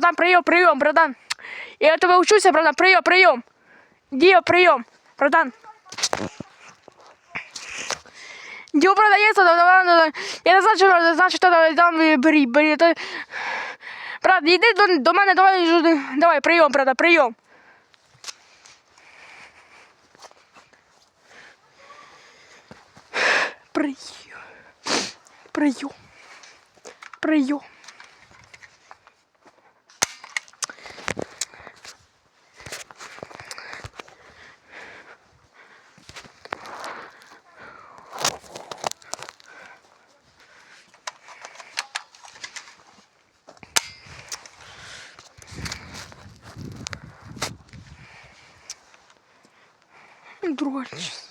братан, прийом, прийом, братан. Я тебе учуся, братан, прийом, прийом. Діо, прийом, братан. Діо продається, давай. Я не знаю, що не знаю, що там, бері. то- Брат, йди до, до мене, давай, давай, прийом, брата, прийом. Прийом. Прийом. Прийом. Частина.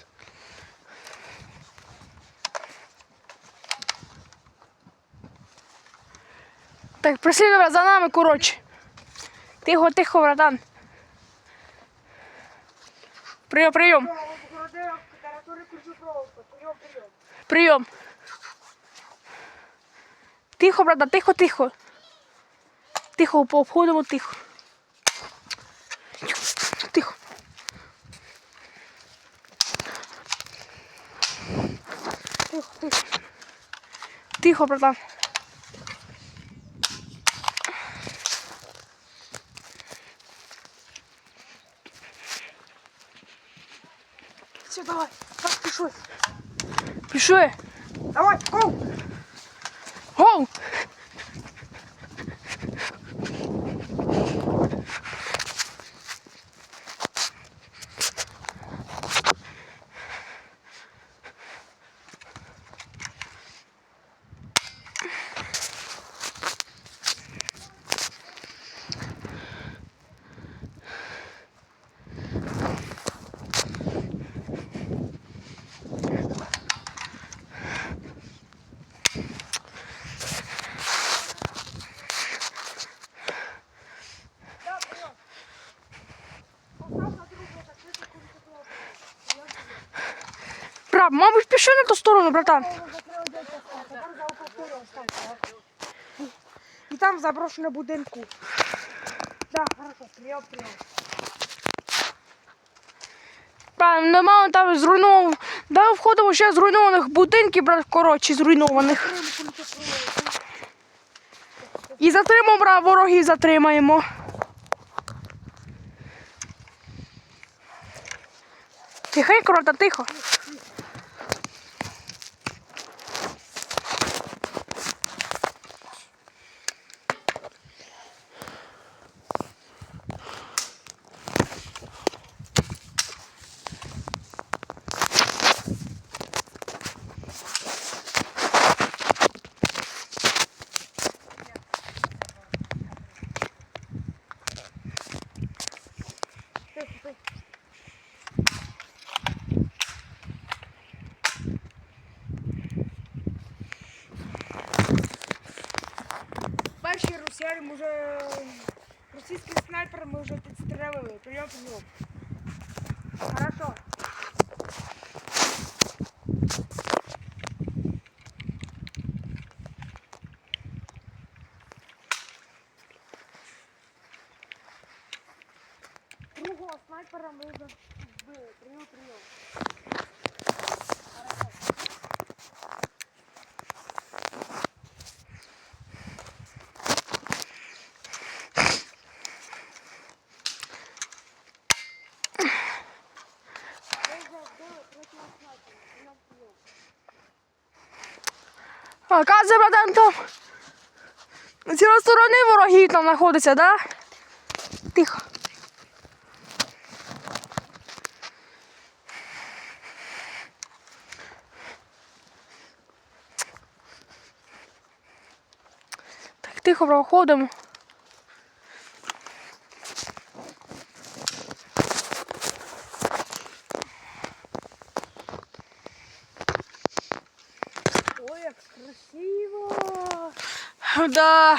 Так, прислідуй за нами, коротше. Тихо, тихо, братан. Прийом, прийом. Прийом. Тихо, братан, тихо, тихо. Тихо, обходимо тихо. Тихо. Тихо, тихо. Тихо, братан. Все, давай. Пішли. Пішли. Давай! Гоу! Мабуть, пішли на ту сторону, братан. І там в заброшеному будинку. Да, хорошо, прием, прием. Правильно, нема там зруйнованих. Да, входимо ще зруйнованих будинків, брат, коротше, зруйнованих. І затримаємо, брат, ворогів затримаємо. Тихенько, брата, тихо. Ми вже російський снайпер ми вже підстрелили. Прийом, прийом. Хорошо. Другого снайпера ми вже Оказує, братан, там. На цій сторони вороги там знаходяться, да? Тихо. Так, тихо проходимо. Burada